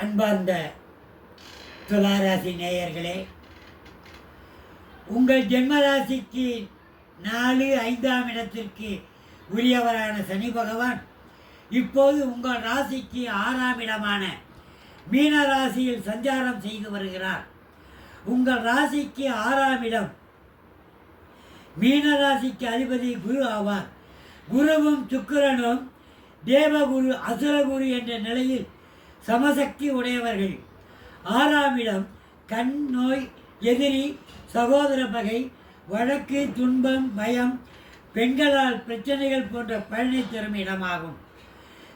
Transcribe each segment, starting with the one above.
அன்பார்ந்த துளாராசி நேயர்களே உங்கள் ஜென்மராசிக்கு நாலு ஐந்தாம் இடத்திற்கு உரியவரான சனி பகவான் இப்போது உங்கள் ராசிக்கு ஆறாம் இடமான மீன ராசியில் சஞ்சாரம் செய்து வருகிறார். உங்கள் ராசிக்கு ஆறாம் இடம் மீன ராசிக்கு அதிபதி குரு ஆவார். குருவும் சுக்கிரனும் தேவகுரு அசுரகுரு என்ற நிலையில் சமசக்தி உடையவர்கள். ஆறாம் இடம் கண் நோய் எதிரி சகோதர பகை வழக்கு துன்பம் பயம் பெண்களால் பிரச்சனைகள் போன்ற பழனி தரும் இடமாகும்.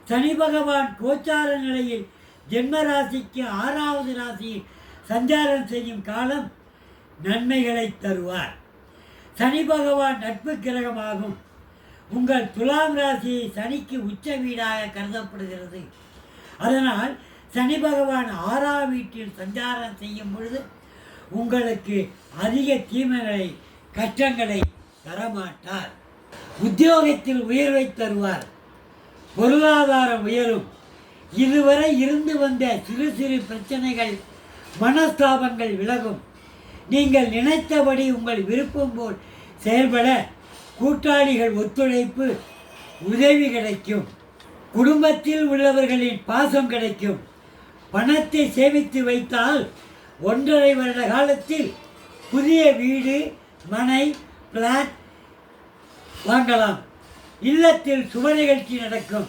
சனி பகவான் கோச்சார நிலையில் ஜென்ம ராசிக்கு ஆறாவது ராசியில் சஞ்சாரம் செய்யும் காலம் நன்மைகளை தருவார். சனி பகவான் நட்பு கிரகமாகும். உங்கள் துலாம் ராசி சனிக்கு உச்ச வீடாக கருதப்படுகிறது. அதனால் சனி பகவான் ஆறாம் வீட்டில் சஞ்சாரம் செய்யும் பொழுது உங்களுக்கு அதிக தீமைகளை கஷ்டங்களை தரமாட்டார். உத்தியோகத்தில் உயர்வை தருவார். பொருளாதாரம் உயரும். இதுவரை இருந்து வந்த சிறு சிறு பிரச்சனைகள் மனஸ்தாபங்கள் விலகும். நீங்கள் நினைத்தபடி உங்கள் விருப்பம் போல் செயல்பட கூட்டாளிகள் ஒத்துழைப்பு உதவி கிடைக்கும். குடும்பத்தில் உள்ளவர்களின் பாசம் கிடைக்கும். பணத்தை சேமித்து வைத்தால் ஒன்றரை வருட காலத்தில் புதிய வீடு மனை பிளாட் வாங்கலாம். இல்லத்தில் சுப நிகழ்ச்சி நடக்கும்.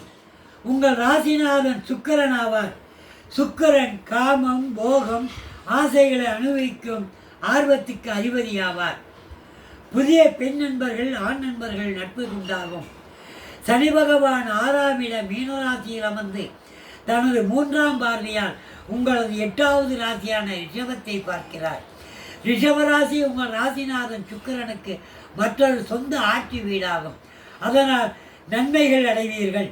உங்கள் ராசிநாதன் சுக்கரன் ஆவார். சுக்கரன் காமம் போகம் ஆசைகளை அனுபவிக்கும் ஆர்வத்துக்கு அதிபதியாவார் புதிய பெண் நண்பர்கள் ஆண் நண்பர்கள் நட்பு உண்டாகும். சனி பகவான் ஆறாம் இட மீனராசியில் அமர்ந்து தனது மூன்றாம் பார்வையால் உங்களது எட்டாவது ராசியான ரிஷபத்தை பார்க்கிறார். ரிஷபராசி உங்கள் ராசிநாதன் சுக்கிரனுக்கு மற்றொரு சொந்த ஆட்சி வீடாகும். அதனால் நன்மைகள் அடைவீர்கள்.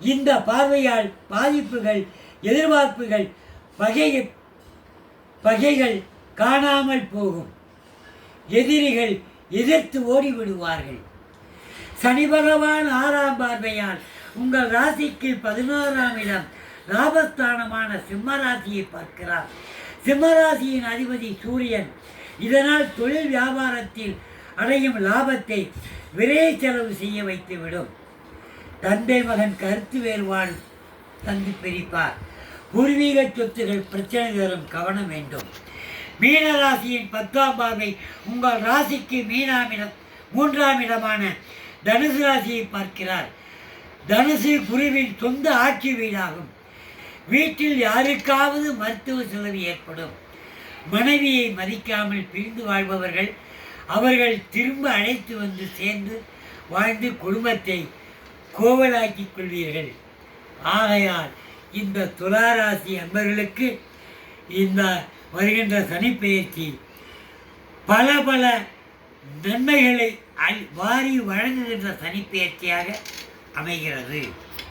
இந்த பார்வையால் பாதிப்புகள் எதிர்பார்ப்புகள் பகை பகைகள் காணாமல் போகும். எதிரிகள் எதிர்த்து ஓடிவிடுவார்கள். சனி பகவான் ஆறாம் பார்வையால் உங்கள் ராசிக்கு பதினோராம் இடம். லாபஸ்தானமான சிம்மராசியை பார்க்கிறார். சிம்மராசியின் அதிபதி சூரியன். இதனால் தொழில் வியாபாரத்தில் அடையும் லாபத்தை விரை செலவு செய்ய வைத்துவிடும். தந்தை மகன் கருத்து வேறுபாடு தந்து பிரிப்பார். பூர்வீக சொத்துகள் பிரச்சனை தரும் கவனம் வேண்டும். மீன ராசியின் பத்தாம் பார்வை உங்கள் ராசிக்கு மீனாமிடம் மூன்றாம் இடமான தனுசு ராசியை பார்க்கிறார். தனுசு குருவின் சொந்த ஆட்சி வீடாகும். வீட்டில் யாருக்காவது மருத்துவ செலவு ஏற்படும். மனைவியை மதிக்காமல் பிரிந்து வாழ்பவர்கள் அவர்கள் திரும்ப அழைத்து வந்து சேர்ந்து வாழ்ந்து குடும்பத்தை கோவலாக்கிக் கொள்வீர்கள். ஆகையால் இந்த துளாராசி அன்பர்களுக்கு இந்த வருகின்ற சனிப்பெயர்ச்சி பல பல நன்மைகளை வாரி வழங்குகின்ற சனிப்பெயர்ச்சியாக அமைகிறது.